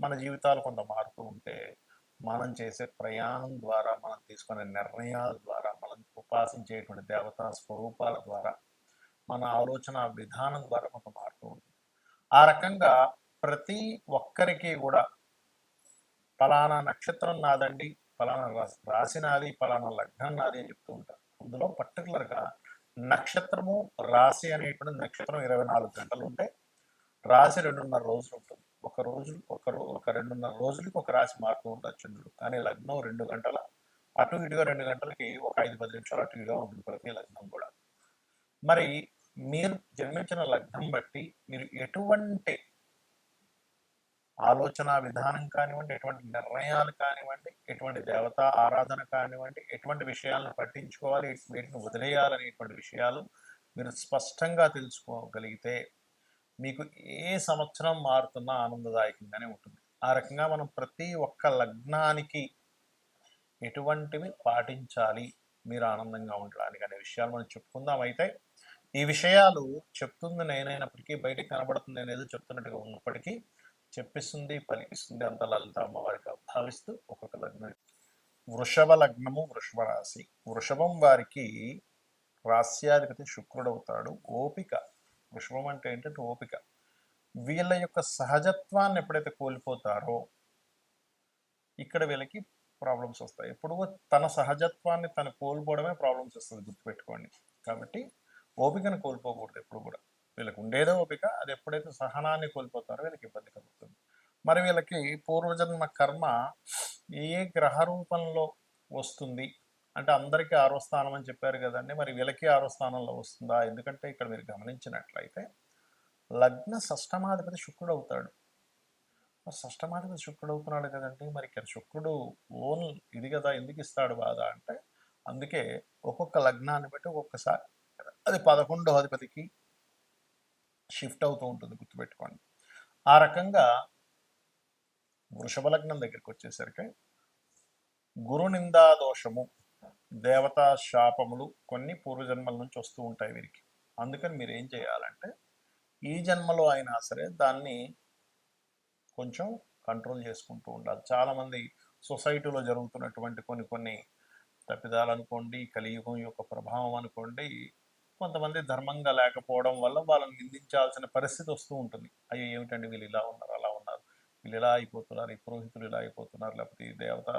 మన జీవితాలు కొంత మార్పు ఉంటే మనం చేసే ప్రయాణం ద్వారా మనం తీసుకునే నిర్ణయాల ద్వారా మనం ఉపాసించేటువంటి దేవతా స్వరూపాల ద్వారా మన ఆలోచన విధానం ద్వారా కొంత మార్పు ఉంటుంది. ఆ రకంగా ప్రతి ఒక్కరికి కూడా ఫలానా నక్షత్రం నాదండి ఫలానా రాశి రాశి నాది ఫలానా లగ్నం నాది అని చెప్తూ ఉంటారు. అందులో పర్టికులర్గా నక్షత్రము రాశి అనేటువంటి నక్షత్రం ఇరవై నాలుగు గంటలు ఉంటే రాశి రెండున్నర రోజులు ఉంటుంది. ఒక రోజు ఒక ఒక రెండున్నర రోజులకి ఒక రాశి మారుతూ ఉంటారు చంద్రుడు. కానీ లగ్నం రెండు గంటల అటు ఇటుగా రెండు గంటలకి ఒక ఐదు పది నిమిషాలు అటు ఇటుగా ఉంటుంది ప్రతి లగ్నం కూడా. మరి మీరు జన్మించిన లగ్నం బట్టి మీరు ఎటువంటి ఆలోచన విధానం కానివ్వండి ఎటువంటి నిర్ణయాలు కానివ్వండి ఎటువంటి దేవతా ఆరాధన కానివ్వండి ఎటువంటి విషయాలను పట్టించుకోవాలి వీటిని వదిలేయాలనేటువంటి విషయాలు మీరు స్పష్టంగా తెలుసుకోగలిగితే మీకు ఏ సంవత్సరం మారుతున్నా ఆనందదాయకంగానే ఉంటుంది. ఆ రకంగా మనం ప్రతి ఒక్క లగ్నానికి ఎటువంటివి పాటించాలి మీరు ఆనందంగా ఉండడానికి అనే విషయాలు మనం చెప్పుకుందాం. అయితే ఈ విషయాలు చెప్తుంది నేనైనప్పటికీ బయటికి కనబడుతుంది అనేది చెప్తున్నట్టుగా ఉన్నప్పటికీ చెప్పిస్తుంది పలికిస్తుంది అంత లలిత అమ్మవారిగా భావిస్తూ ఒక్కొక్క లగ్నం. వృషభ లగ్నము వృషభ రాశి. వృషభం వారికి రాస్యాధిపతి శుక్రుడవుతాడు. ఓపిక విషమం అంటే ఏంటంటే ఓపిక. వీళ్ళ యొక్క సహజత్వాన్ని ఎప్పుడైతే కోల్పోతారో ఇక్కడ వీళ్ళకి ప్రాబ్లమ్స్ వస్తాయి. ఎప్పుడు తన సహజత్వాన్ని తను కోల్పోవడమే ప్రాబ్లమ్స్ వస్తుంది గుర్తుపెట్టుకోండి. కాబట్టి ఓపికను కోల్పోకూడదు ఎప్పుడు కూడా. వీళ్ళకి ఉండేదే ఓపిక అది ఎప్పుడైతే సహనాన్ని కోల్పోతారో వీళ్ళకి ఇబ్బంది కలుగుతుంది. మరి వీళ్ళకి పూర్వజన్మ కర్మ ఏ గ్రహ రూపంలో వస్తుంది? అంటే అందరికీ ఆరో స్థానం అని చెప్పారు కదండి. మరి వీళ్ళకి ఆరో స్థానంలో వస్తుందా? ఎందుకంటే ఇక్కడ మీరు గమనించినట్లయితే లగ్న షష్టమాధిపతి శుక్రుడు అవుతాడు. మరి షష్టమాధిపతి శుక్రుడు అవుతున్నాడు కదండి. మరి ఇక్కడ శుక్రుడు ఓన్ ఇది కదా ఎందుకు ఇస్తాడు బాధ అంటే అందుకే ఒక్కొక్క లగ్నాన్ని బట్టి ఒక్కొక్కసారి అది పదకొండో అధిపతికి షిఫ్ట్ అవుతూ ఉంటుంది గుర్తుపెట్టుకోండి. ఆ రకంగా వృషభ లగ్నం దగ్గరికి వచ్చేసరికి గురు నిందా దోషము దేవతా శాపములు కొన్ని పూర్వజన్మల నుంచి వస్తూ ఉంటాయి వీరికి. అందుకని మీరు ఏం చేయాలంటే ఈ జన్మలో అయినా సరే దాన్ని కొంచెం కంట్రోల్ చేసుకుంటూ ఉండాలి. చాలామంది సొసైటీలో జరుగుతున్నటువంటి కొన్ని కొన్ని తప్పిదాలు అనుకోండి కలియుగం యొక్క ప్రభావం అనుకోండి కొంతమంది ధర్మంగా లేకపోవడం వల్ల వాళ్ళని నిందించాల్సిన పరిస్థితి వస్తూ ఉంటుంది. అయ్యో ఏమిటండి వీళ్ళు ఇలా ఉన్నారు అలా ఉన్నారు వీళ్ళు ఇలా అయిపోతున్నారు ఈ పురోహితులు ఇలా అయిపోతున్నారు లేకపోతే ఈ దేవత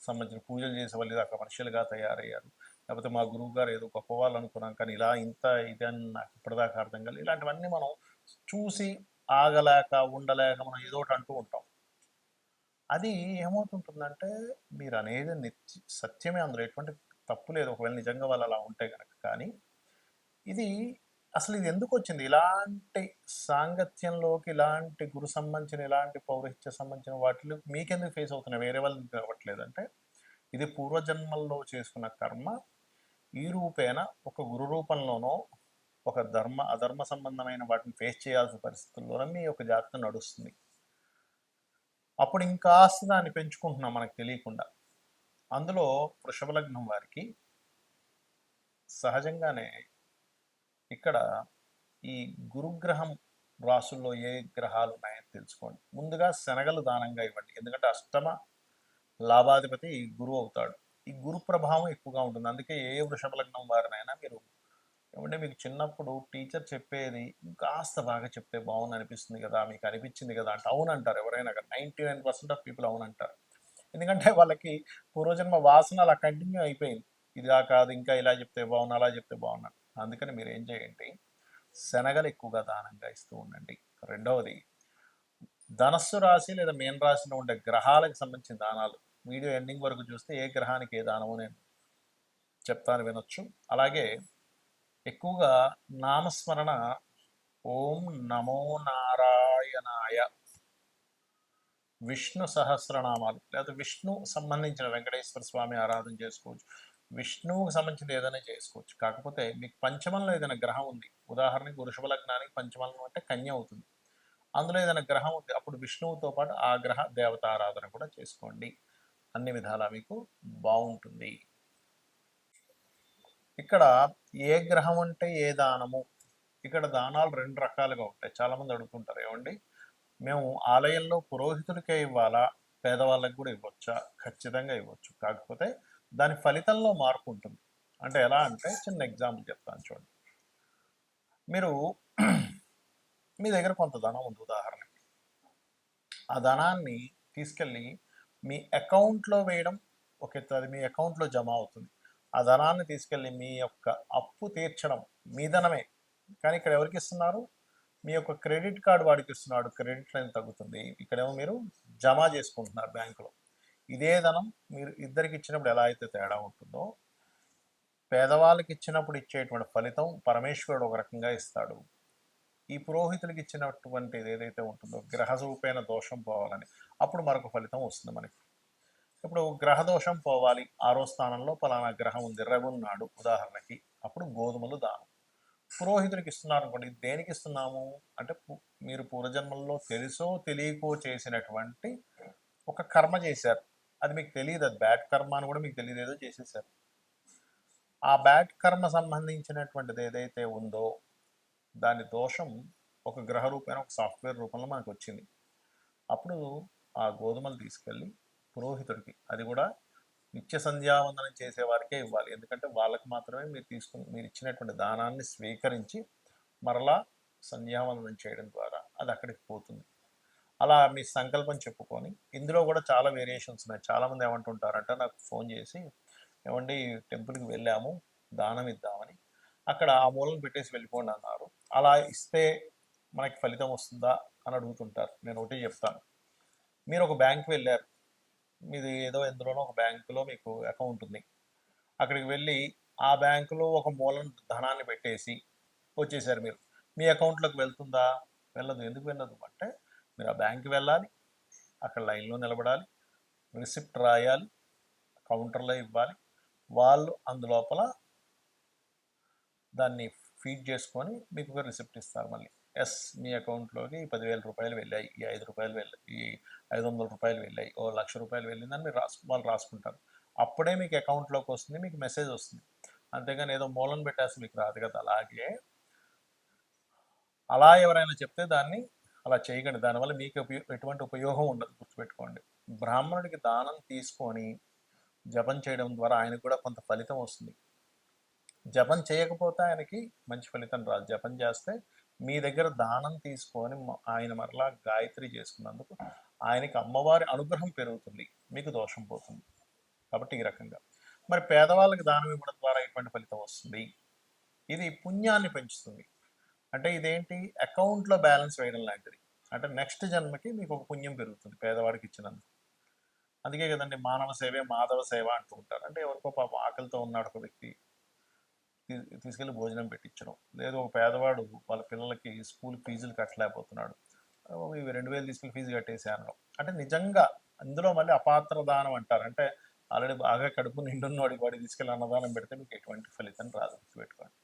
సంబంధించిన పూజలు చేసే వాళ్ళు అక్కడ మనుషులుగా తయారయ్యారు. లేకపోతే మా గురువు గారు ఏదో గొప్ప వాళ్ళు అనుకున్నాం. కానీ ఇలా ఇంత ఇది అని నాకు ఇప్పటిదాకా అర్థం కాలేదు. ఇలాంటివన్నీ మనం చూసి ఆగలేక ఉండలేక మనం ఏదో ఒకటి అంటూ ఉంటాం. అది ఏమవుతుంటుందంటే మీరు అనేది నిత్య సత్యమే అందులో. ఎటువంటి తప్పు లేదు. ఒకవేళ నిజంగా వాళ్ళు అలా ఉంటే కనుక కానీ ఇది అసలు ఇది ఎందుకు వచ్చింది ఇలాంటి సాంగత్యంలోకి ఇలాంటి గురు సంబంధించిన ఇలాంటి పౌరహిత్య సంబంధించిన వాటిలో మీకెందుకు ఫేస్ అవుతున్నాయి? వేరే వాళ్ళని అవ్వట్లేదు అంటే ఇది పూర్వజన్మల్లో చేసుకున్న కర్మ. ఈ రూపేణ ఒక గురు రూపంలోనో ఒక ధర్మ అధర్మ సంబంధమైన వాటిని ఫేస్ చేయాల్సిన పరిస్థితుల్లోనే మీ యొక్క జాతకం నడుస్తుంది. అప్పుడు ఇంకాస్త దాన్ని పెంచుకుంటున్నాం మనకు తెలియకుండా. అందులో వృషభ లగ్నం వారికి సహజంగానే ఇక్కడ ఈ గురుగ్రహం రాసుల్లో ఏ గ్రహాలు ఉన్నాయని తెలుసుకోండి. ముందుగా శనగలు దానంగా ఇవ్వండి. ఎందుకంటే అష్టమ లాభాధిపతి గురువు అవుతాడు. ఈ గురు ప్రభావం ఎక్కువగా ఉంటుంది. అందుకే ఏ వృషభ లగ్నం వారినైనా మీరు ఏమంటే మీకు చిన్నప్పుడు టీచర్ చెప్పేది కాస్త బాగా చెప్తే బాగుంది అనిపిస్తుంది కదా మీకు అనిపించింది కదా అంటే అవునంటారు ఎవరైనా ninety nine percent of people అవునంటారు. ఎందుకంటే వాళ్ళకి పూర్వజన్మ వాసన అలా కంటిన్యూ అయిపోయింది. ఇది కాదు ఇంకా ఇలా చెప్తే బాగున్నా అలా చెప్తే బాగున్నాను అందుకని మీరు ఏం చేయండి? శనగలు ఎక్కువగా దానంగా ఇస్తూ ఉండండి. రెండవది ధనస్సు రాశి లేదా మేన రాశిలో ఉండే గ్రహాలకు సంబంధించిన దానాలు. వీడియో ఎండింగ్ వరకు చూస్తే ఏ గ్రహానికి ఏ దానము నేను చెప్తాను వినొచ్చు. అలాగే ఎక్కువగా నామస్మరణ ఓం నమో నారాయణాయ. విష్ణు సహస్రనామాలు లేదా విష్ణు సంబంధించిన వెంకటేశ్వర స్వామి ఆరాధన చేసుకోవచ్చు. విష్ణువుకి సంబంధించిన ఏదైనా చేసుకోవచ్చు. కాకపోతే మీకు పంచమంలో ఏదైనా గ్రహం ఉంది. ఉదాహరణకి వృషభ లగ్నానికి పంచమలం అంటే కన్య అవుతుంది. అందులో ఏదైనా గ్రహం ఉంది. అప్పుడు విష్ణువుతో పాటు ఆ గ్రహ దేవత ఆరాధన కూడా చేసుకోండి. అన్ని విధాలా మీకు బాగుంటుంది. ఇక్కడ ఏ గ్రహం అంటే ఏ దానము? ఇక్కడ దానాలు రెండు రకాలుగా ఉంటాయి. చాలామంది అడుగుతుంటారు ఏమండి మేము ఆలయంలో పురోహితుడికే ఇవ్వాలా? పేదవాళ్ళకి కూడా ఇవ్వచ్చా? ఖచ్చితంగా ఇవ్వచ్చు. కాకపోతే దాని ఫలితంలో మార్పు ఉంటుంది. అంటే ఎలా అంటే చిన్న ఎగ్జాంపుల్ చెప్తాను చూడండి. మీరు మీ దగ్గర కొంత ధనం ఉంది ఉదాహరణకి. ఆ ధనాన్ని తీసుకెళ్ళి మీ అకౌంట్లో వేయడం ఓకే అది మీ అకౌంట్లో జమ అవుతుంది. ఆ ధనాన్ని తీసుకెళ్ళి మీ యొక్క అప్పు తీర్చడం మీ ధనమే. కానీ ఇక్కడ ఎవరికి ఇస్తున్నారు? మీ యొక్క క్రెడిట్ కార్డు వాడికి ఇస్తున్నాడు క్రెడిట్ లైన్ తగ్గుతుంది. ఇక్కడేమో మీరు జమ చేసుకుంటున్నారు బ్యాంకులో. ఇదే ధనం మీరు ఇద్దరికి ఇచ్చినప్పుడు ఎలా అయితే తేడా ఉంటుందో పేదవాళ్ళకి ఇచ్చినప్పుడు ఇచ్చేటువంటి ఫలితం పరమేశ్వరుడు ఒక రకంగా ఇస్తాడు. ఈ పురోహితులకి ఇచ్చినటువంటిది ఏదైతే ఉంటుందో గ్రహ దోషం పోవాలని అప్పుడు మరొక ఫలితం వస్తుంది మనకి. ఇప్పుడు గ్రహ దోషం పోవాలి ఆరో స్థానంలో పలానా గ్రహం ఉంది రవున్నాడు ఉదాహరణకి అప్పుడు గోధుమలు దానం. పురోహితుడికి ఇస్తున్నారు అనుకోండి దేనికి ఇస్తున్నాము? అంటే మీరు పూర్వజన్మల్లో తెలుసో తెలియకో చేసినటువంటి ఒక కర్మ చేశారు. అది మీకు తెలియదు అది బ్యాడ్ కర్మ అని కూడా మీకు తెలియదు ఏదో చేసేసారు. ఆ బ్యాడ్ కర్మ సంబంధించినటువంటిది ఏదైతే ఉందో దాని దోషం ఒక గ్రహ రూపేణ ఒక సాఫ్ట్వేర్ రూపంలో మనకు వచ్చింది. అప్పుడు ఆ గోధుమలు తీసుకెళ్ళి పురోహితుడికి అది కూడా నిత్య సంధ్యావందనం చేసేవారికే ఇవ్వాలి. ఎందుకంటే వాళ్ళకి మాత్రమే మీరు తీసుకుని మీరు ఇచ్చినటువంటి దానాన్ని స్వీకరించి మరలా సంధ్యావందనం చేయడం ద్వారా అది అక్కడికి పోతుంది. అలా మీ సంకల్పం చెప్పుకొని ఇందులో కూడా చాలా వేరియేషన్స్ ఉన్నాయి. చాలామంది ఏమంటుంటారంటే నాకు ఫోన్ చేసి ఏమండి టెంపుల్కి వెళ్ళాము దానం ఇద్దామని. అక్కడ ఆ మూలను పెట్టేసి వెళ్ళిపోండి అన్నారు. అలా ఇస్తే మనకి ఫలితం వస్తుందా అని అడుగుతుంటారు. నేను ఒకటి చెప్తాను. మీరు ఒక బ్యాంక్ వెళ్ళారు. మీది ఏదో ఎందులోనో ఒక బ్యాంకులో మీకు అకౌంట్ ఉంది. అక్కడికి వెళ్ళి ఆ బ్యాంకులో ఒక మూలం ధనాన్ని పెట్టేసి వచ్చేసారు మీరు. మీ అకౌంట్లోకి వెళ్తుందా? వెళ్ళదు. ఎందుకు వెళ్ళదు? అంటే మీరు ఆ బ్యాంక్కి వెళ్ళాలి అక్కడ లైన్లో నిలబడాలి రిసిప్ట్ రాయాలి కౌంటర్లో ఇవ్వాలి. వాళ్ళు అందులోపల దాన్ని ఫీడ్ చేసుకొని మీకు రిసిప్ట్ ఇస్తారు మళ్ళీ. ఎస్ మీ అకౌంట్లోకి పదివేల రూపాయలు వెళ్ళాయి ఈ ఐదు రూపాయలు వెళ్ళాయి ఈ ఐదు వందల రూపాయలు వెళ్ళాయి ఓ లక్ష రూపాయలు వెళ్ళిందని మీరు రాసు వాళ్ళు రాసుకుంటారు. అప్పుడే మీకు అకౌంట్లోకి వస్తుంది మీకు మెసేజ్ వస్తుంది. అంతేగాని ఏదో మూలం పెట్టేసి మీకు రాదు కదా. అలాగే అలా ఎవరైనా చెప్తే దాన్ని అలా చేయకండి. దానివల్ల మీకు ఉపయో ఎటువంటి ఉపయోగం ఉండదు. గుర్తుపెట్టుకోండి. బ్రాహ్మణుడికి దానం తీసుకొని జపం చేయడం ద్వారా ఆయనకు కూడా కొంత ఫలితం వస్తుంది. జపం చేయకపోతే ఆయనకి మంచి ఫలితం రాదు. జపం చేస్తే మీ దగ్గర దానం తీసుకొని ఆయన మరలా గాయత్రి చేసుకున్నందుకు ఆయనకి అమ్మవారి అనుగ్రహం పెరుగుతుంది. మీకు దోషం పోతుంది. కాబట్టి ఈ రకంగా. మరి పేదవాళ్ళకి దానం ఇవ్వడం ద్వారా ఎటువంటి ఫలితం వస్తుంది? ఇది పుణ్యాన్ని పెంచుతుంది. అంటే ఇదేంటి? అకౌంట్లో బ్యాలెన్స్ వేయడం లాంటిది. అంటే నెక్స్ట్ జన్మకి మీకు ఒక పుణ్యం పెరుగుతుంది పేదవాడికి ఇచ్చినందుకు. అందుకే కదండి మానవ సేవే మాధవ సేవ అంటూ ఉంటారు. అంటే ఎవరికో పాప ఆకలితో ఉన్నాడు ఒక వ్యక్తి. తీసుకెళ్ళి భోజనం పెట్టించడం. లేదు ఒక పేదవాడు వాళ్ళ పిల్లలకి స్కూల్ ఫీజులు కట్టలేకపోతున్నాడు. ఇవి రెండు వేలు తీసుకుని ఫీజు కట్టేసి అనడం. అంటే నిజంగా అందులో మళ్ళీ అపాత్ర దానం అంటారు. అంటే ఆల్రెడీ బాగా కడుపు నిండున్నవాడికి వాడికి తీసుకెళ్ళి అన్నదానం పెడితే మీకు ఎటువంటి ఫలితం రాదు గుర్తుపెట్టుకోండి.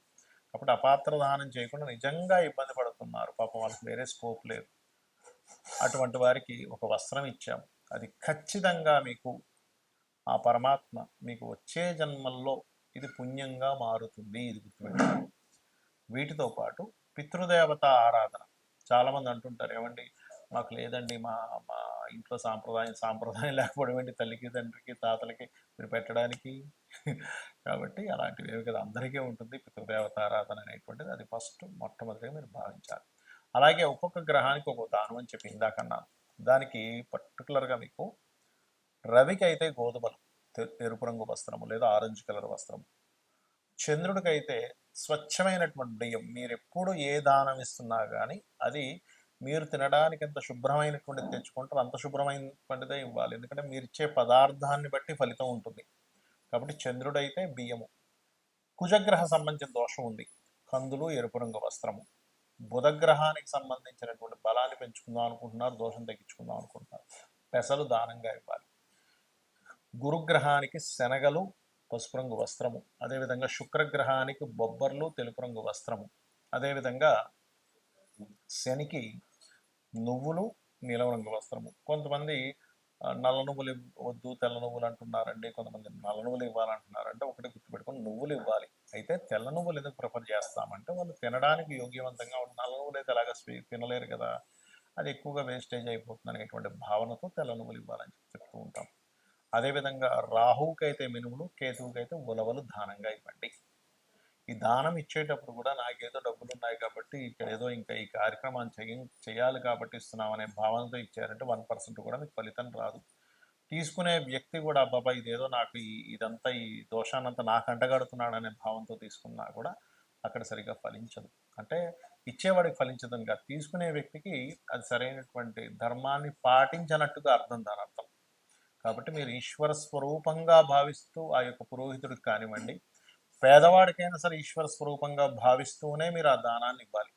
అప్పుడు అపాత్ర దానం చేయకుండా నిజంగా ఇబ్బంది పడుతున్నారు. పాపం వాళ్ళకి వేరే స్కోప్ లేదు. అటువంటి వారికి ఒక వస్త్రం ఇచ్చాం. అది ఖచ్చితంగా మీకు ఆ పరమాత్మ మీకు వచ్చే జన్మల్లో ఇది పుణ్యంగా మారుతుంది ఇది గుర్తుపెట్టుకోండి. వీటితో పాటు పితృదేవత ఆరాధన. చాలామంది అంటుంటారు ఏమండి మాకు లేదండి మా మా ఇంట్లో సాంప్రదాయం సాంప్రదాయం లేకపోవడం ఏంటి? తల్లికి తండ్రికి తాతలకి మీరు పెట్టడానికి కాబట్టి అలాంటివి ఏమి కదా అందరికీ ఉంటుంది పితృదేవత ఆరాధన అనేటువంటిది. అది ఫస్ట్ మొట్టమొదటిగా మీరు భావించాలి. అలాగే ఒక్కొక్క గ్రహానికి ఒక్కొక్క దానం అని చెప్పి ఇందాకన్నాను దానికి పర్టికులర్గా మీకు రవికి అయితే గోధుమలు తె- ఎరుపు రంగు వస్త్రము లేదా ఆరెంజ్ కలర్ వస్త్రము. చంద్రుడికైతే స్వచ్ఛమైనటువంటి బియ్యం మీరు ఎప్పుడు ఏ దానం ఇస్తున్నా కానీ అది మీరు తినడానికి ఎంత శుభ్రమైనటువంటిది తెచ్చుకుంటారో అంత శుభ్రమైనటువంటిదే ఇవ్వాలి. ఎందుకంటే మీరు ఇచ్చే పదార్థాన్ని బట్టి ఫలితం ఉంటుంది. కాబట్టి చంద్రుడైతే బియ్యము. కుజగ్రహ సంబంధించిన దోషం ఉంది. కందులు ఎరుపు రంగు వస్త్రము. బుధగ్రహానికి సంబంధించినటువంటి బలాన్ని పెంచుకుందాం అనుకుంటున్నారు దోషం తగ్గించుకుందాం అనుకుంటున్నారు. పెసలు దానంగా ఇవ్వాలి. గురుగ్రహానికి శనగలు పసుపు రంగు వస్త్రము. అదేవిధంగా శుక్రగ్రహానికి బొబ్బర్లు తెలుపు రంగు వస్త్రము. అదేవిధంగా శనికి నువ్వులు నీలం రంగు వస్త్రము. కొంతమంది నల్ల నువ్వులు వద్దు తెల్ల నువ్వులు అంటున్నారండి. కొంతమంది నల్ల నువ్వులు ఇవ్వాలంటున్నారంటే ఒకటి గుర్తుపెట్టుకుని నువ్వులు ఇవ్వాలి. అయితే తెల్ల నువ్వులు ఎందుకు ప్రిఫర్ చేస్తామంటే వాళ్ళు తినడానికి యోగ్యవంతంగా ఉన్న నల్ల నువ్వులు అయితే అలాగా స్వీ తినలేరు కదా. అది ఎక్కువగా వేస్టేజ్ అయిపోతుంది అనేటువంటి భావనతో తెల్ల నువ్వులు ఇవ్వాలని చెప్పి చెప్తూ ఉంటాం. అదేవిధంగా రాహువుకైతే మినుములు కేతువుకైతే ఉలవలు దానంగా ఇవ్వండి. ఈ దానం ఇచ్చేటప్పుడు కూడా నాకేదో డబ్బులు ఉన్నాయి కాబట్టి ఇక్కడ ఏదో ఇంకా ఈ కార్యక్రమాన్ని చేయ చేయాలి కాబట్టి ఇస్తున్నాం అనే భావనతో ఇచ్చారంటే వన్ పర్సెంట్ కూడా మీకు ఫలితం రాదు. తీసుకునే వ్యక్తి కూడా అబ్బాబా ఇదేదో నాకు ఈ ఇదంతా ఈ దోషాన్నంతా నాకు అంటగడుతున్నాడు అనే భావంతో తీసుకున్నా కూడా అక్కడ సరిగా ఫలించదు. అంటే ఇచ్చేవాడికి ఫలించదని కాదు. తీసుకునే వ్యక్తికి అది సరైనటువంటి ధర్మాన్ని పాటించనట్టుగా అర్థం దాని అర్థం. కాబట్టి మీరు ఈశ్వర స్వరూపంగా భావిస్తూ ఆ యొక్క పురోహితుడికి కానివ్వండి పేదవాడికైనా సరే ఈశ్వర స్వరూపంగా భావిస్తూనే మీరు ఆ దానాన్ని ఇవ్వాలి.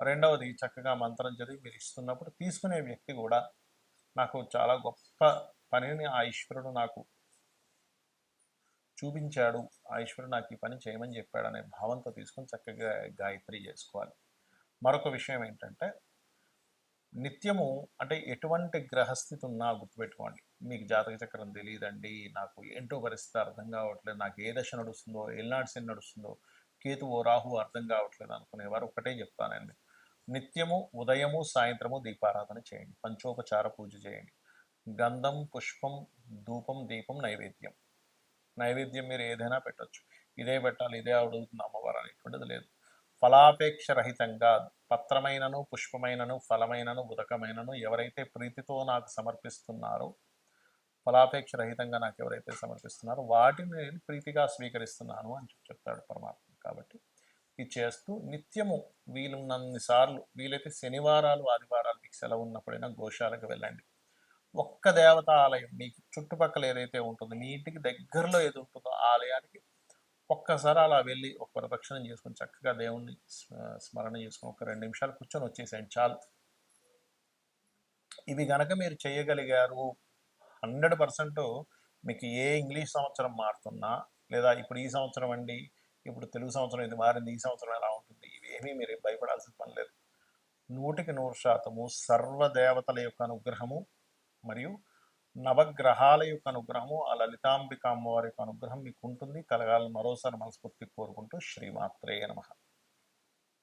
రెండవది చక్కగా మంత్రం చదివి మీరు ఇస్తున్నప్పుడు తీసుకునే వ్యక్తి కూడా నాకు చాలా గొప్ప పనిని ఆ ఈశ్వరుడు నాకు చూపించాడు. ఆ ఈశ్వరుడు నాకు ఈ పని చేయమని చెప్పాడు అనే భావంతో తీసుకొని చక్కగా గాయత్రి చేసుకోవాలి. మరొక విషయం ఏంటంటే నిత్యము అంటే ఎటువంటి గ్రహస్థితి ఉన్నా గుర్తుపెట్టుకోండి. మీకు జాతక చక్రం తెలియదండి నాకు ఏంటో పరిస్థితి అర్థం కావట్లేదు. నాకు ఏ దశ నడుస్తుందో ఎల్నాడు శని నడుస్తుందో కేతువు రాహు అర్థం కావట్లేదు అనుకునేవారు ఒకటే చెప్తానండి. నిత్యము ఉదయము సాయంత్రము దీపారాధన చేయండి. పంచోపచార పూజ చేయండి. గంధం పుష్పం ధూపం దీపం నైవేద్యం. నైవేద్యం మీరు ఏదైనా పెట్టొచ్చు. ఇదే పెట్టాలి ఇదే అడుగుతుంది అమ్మవారు అనేటువంటిది లేదు. ఫలాపేక్ష రహితంగా పత్రమైనను పుష్పమైనను ఫలమైనను ఉదకమైనను ఎవరైతే ప్రీతితో నాకు సమర్పిస్తున్నారో ఫలాపేక్ష రహితంగా నాకు ఎవరైతే సమర్పిస్తున్నారో వాటిని నేను ప్రీతిగా స్వీకరిస్తున్నాను అని చెప్తాడు పరమాత్మ. కాబట్టి ఇది చేస్తూ నిత్యము వీలున్నన్ని సార్లు వీలైతే శనివారాలు ఆదివారాలు మీకు సెలవు ఉన్నప్పుడైనా గోశాలకు వెళ్ళండి. ఒక్క దేవత ఆలయం మీకు చుట్టుపక్కల ఏదైతే ఉంటుందో మీ ఇంటికి దగ్గరలో ఏది ఉంటుందో ఆలయానికి ఒక్కసారి అలా వెళ్ళి ఒక ప్రదక్షిణం చేసుకొని చక్కగా దేవుణ్ణి స్మరణ చేసుకొని ఒక రెండు నిమిషాలు కూర్చొని వచ్చేసేయండి చాలు. ఇవి గనక మీరు చేయగలిగారు హండ్రెడ్ పర్సెంట్ మీకు ఏ ఇంగ్లీష్ సంవత్సరం మారుతున్నా లేదా ఇప్పుడు ఈ సంవత్సరం అండి ఇప్పుడు తెలుగు సంవత్సరం ఇది మారింది ఈ సంవత్సరం ఎలా ఉంటుంది ఇవేమీ మీరు భయపడాల్సిన పని లేదు. నూటికి నూరు శాతము సర్వదేవతల యొక్క అనుగ్రహము మరియు నవగ్రహాల యొక్క అనుగ్రహము ఆ లలితాంబిక అమ్మవారి యొక్క అనుగ్రహం మీకు ఉంటుంది. కలగాలని మరోసారి మనస్ఫూర్తి కోరుకుంటూ శ్రీమాత్రేయ నమ.